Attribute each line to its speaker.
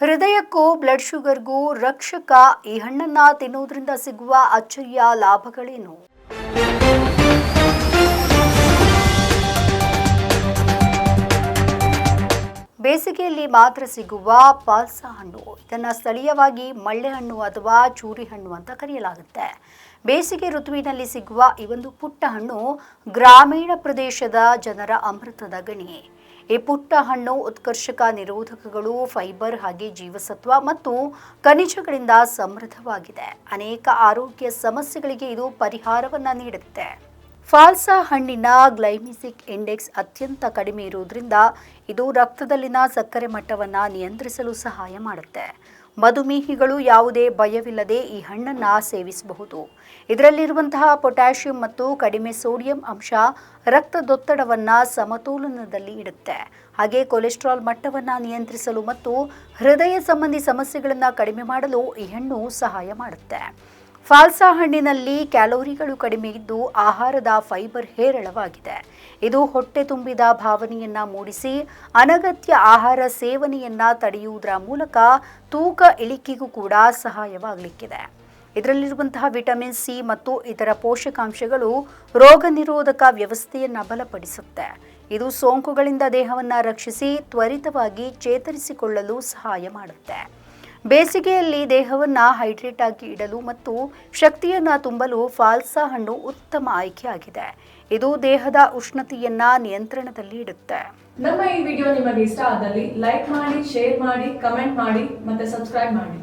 Speaker 1: ಹೃದಯಕ್ಕೂ blood ಶುಗರ್ಗೂ ರಕ್ಷಕ ಈ ಹಣ್ಣನ್ನ ತಿನ್ನುವುದರಿಂದ ಸಿಗುವ ಅಚ್ಚರಿಯ ಲಾಭಗಳೇನು? ಬೇಸಿಗೆಯಲ್ಲಿ ಮಾತ್ರ ಸಿಗುವ ಪಾಲ್ಸ ಹಣ್ಣು, ಇದನ್ನ ಸ್ಥಳೀಯವಾಗಿ ಮಳ್ಳೆ ಹಣ್ಣು ಅಥವಾ ಚೂರಿ ಹಣ್ಣು ಅಂತ ಕರೆಯಲಾಗುತ್ತೆ. ಬೇಸಿಗೆ ಋತುವಿನಲ್ಲಿ ಸಿಗುವ ಈ ಒಂದು ಪುಟ್ಟ ಹಣ್ಣು ಗ್ರಾಮೀಣ ಪ್ರದೇಶದ ಜನರ ಅಮೃತದ ಗಣಿ. ಈ ಪುಟ್ಟ ಹಣ್ಣು ಉತ್ಕರ್ಷಕ ನಿರೋಧಕಗಳು, ಫೈಬರ್ ಹಾಗೆ ಜೀವಸತ್ವ ಮತ್ತು ಖನಿಜಗಳಿಂದ ಸಮೃದ್ಧವಾಗಿದೆ. ಅನೇಕ ಆರೋಗ್ಯ ಸಮಸ್ಯೆಗಳಿಗೆ ಇದು ಪರಿಹಾರವನ್ನು ನೀಡುತ್ತೆ. ಫಾಲ್ಸಾ ಹಣ್ಣಿನ ಗ್ಲೈಮಿಸಿಕ್ ಇಂಡೆಕ್ಸ್ ಅತ್ಯಂತ ಕಡಿಮೆ ಇರುವುದರಿಂದ ಇದು ರಕ್ತದಲ್ಲಿನ ಸಕ್ಕರೆ ಮಟ್ಟವನ್ನು ನಿಯಂತ್ರಿಸಲು ಸಹಾಯ ಮಾಡುತ್ತೆ. ಮಧುಮೇಹಿಗಳು ಯಾವುದೇ ಭಯವಿಲ್ಲದೆ ಈ ಹಣ್ಣನ್ನು ಸೇವಿಸಬಹುದು. ಇದರಲ್ಲಿರುವಂತಹ ಪೊಟ್ಯಾಷಿಯಂ ಮತ್ತು ಕಡಿಮೆ ಸೋಡಿಯಂ ಅಂಶ ರಕ್ತದೊತ್ತಡವನ್ನು ಸಮತೋಲನದಲ್ಲಿ ಇಡುತ್ತೆ. ಹಾಗೆ ಕೊಲೆಸ್ಟ್ರಾಲ್ ಮಟ್ಟವನ್ನು ನಿಯಂತ್ರಿಸಲು ಮತ್ತು ಹೃದಯ ಸಂಬಂಧಿ ಸಮಸ್ಯೆಗಳನ್ನು ಕಡಿಮೆ ಮಾಡಲು ಈ ಹಣ್ಣು ಸಹಾಯ ಮಾಡುತ್ತೆ. ಫಾಲ್ಸಾ ಹಣ್ಣಿನಲ್ಲಿ ಕ್ಯಾಲೋರಿಗಳು ಕಡಿಮೆ ಇದ್ದು ಆಹಾರದ ಫೈಬರ್ ಹೇರಳವಾಗಿದೆ. ಇದು ಹೊಟ್ಟೆ ತುಂಬಿದ ಭಾವನೆಯನ್ನ ಮೂಡಿಸಿ ಅನಗತ್ಯ ಆಹಾರ ಸೇವನೆಯನ್ನ ತಡೆಯುವುದರ ಮೂಲಕ ತೂಕ ಇಳಿಕೆಗೂ ಕೂಡ ಸಹಾಯವಾಗಲಿಕ್ಕಿದೆ. ಇದರಲ್ಲಿರುವಂತಹ ವಿಟಮಿನ್ ಸಿ ಮತ್ತು ಇತರ ಪೋಷಕಾಂಶಗಳು ರೋಗ ನಿರೋಧಕ ವ್ಯವಸ್ಥೆಯನ್ನು ಬಲಪಡಿಸುತ್ತೆ. ಇದು ಸೋಂಕುಗಳಿಂದ ದೇಹವನ್ನು ರಕ್ಷಿಸಿ ತ್ವರಿತವಾಗಿ ಚೇತರಿಸಿಕೊಳ್ಳಲು ಸಹಾಯ ಮಾಡುತ್ತೆ. ಬೇಸಿಗೆಯಲ್ಲಿ ದೇಹವನ್ನು ಹೈಡ್ರೇಟ್ ಆಗಿ ಇಡಲು ಮತ್ತು ಶಕ್ತಿಯನ್ನು ತುಂಬಲು ಫಾಲ್ಸಾ ಹಣ್ಣು ಉತ್ತಮ ಆಯ್ಕೆಯಾಗಿದೆ. ಇದು ದೇಹದ ಉಷ್ಣತೆಯನ್ನ ನಿಯಂತ್ರಣದಲ್ಲಿ ಇಡುತ್ತೆ.
Speaker 2: ನಮ್ಮ ಈ ವಿಡಿಯೋ ನಿಮಗೆ ಇಷ್ಟ ಆದಲ್ಲಿ ಲೈಕ್ ಮಾಡಿ, ಶೇರ್ ಮಾಡಿ, ಕಮೆಂಟ್ ಮಾಡಿ ಮತ್ತೆ ಸಬ್ಸ್ಕ್ರೈಬ್ ಮಾಡಿ.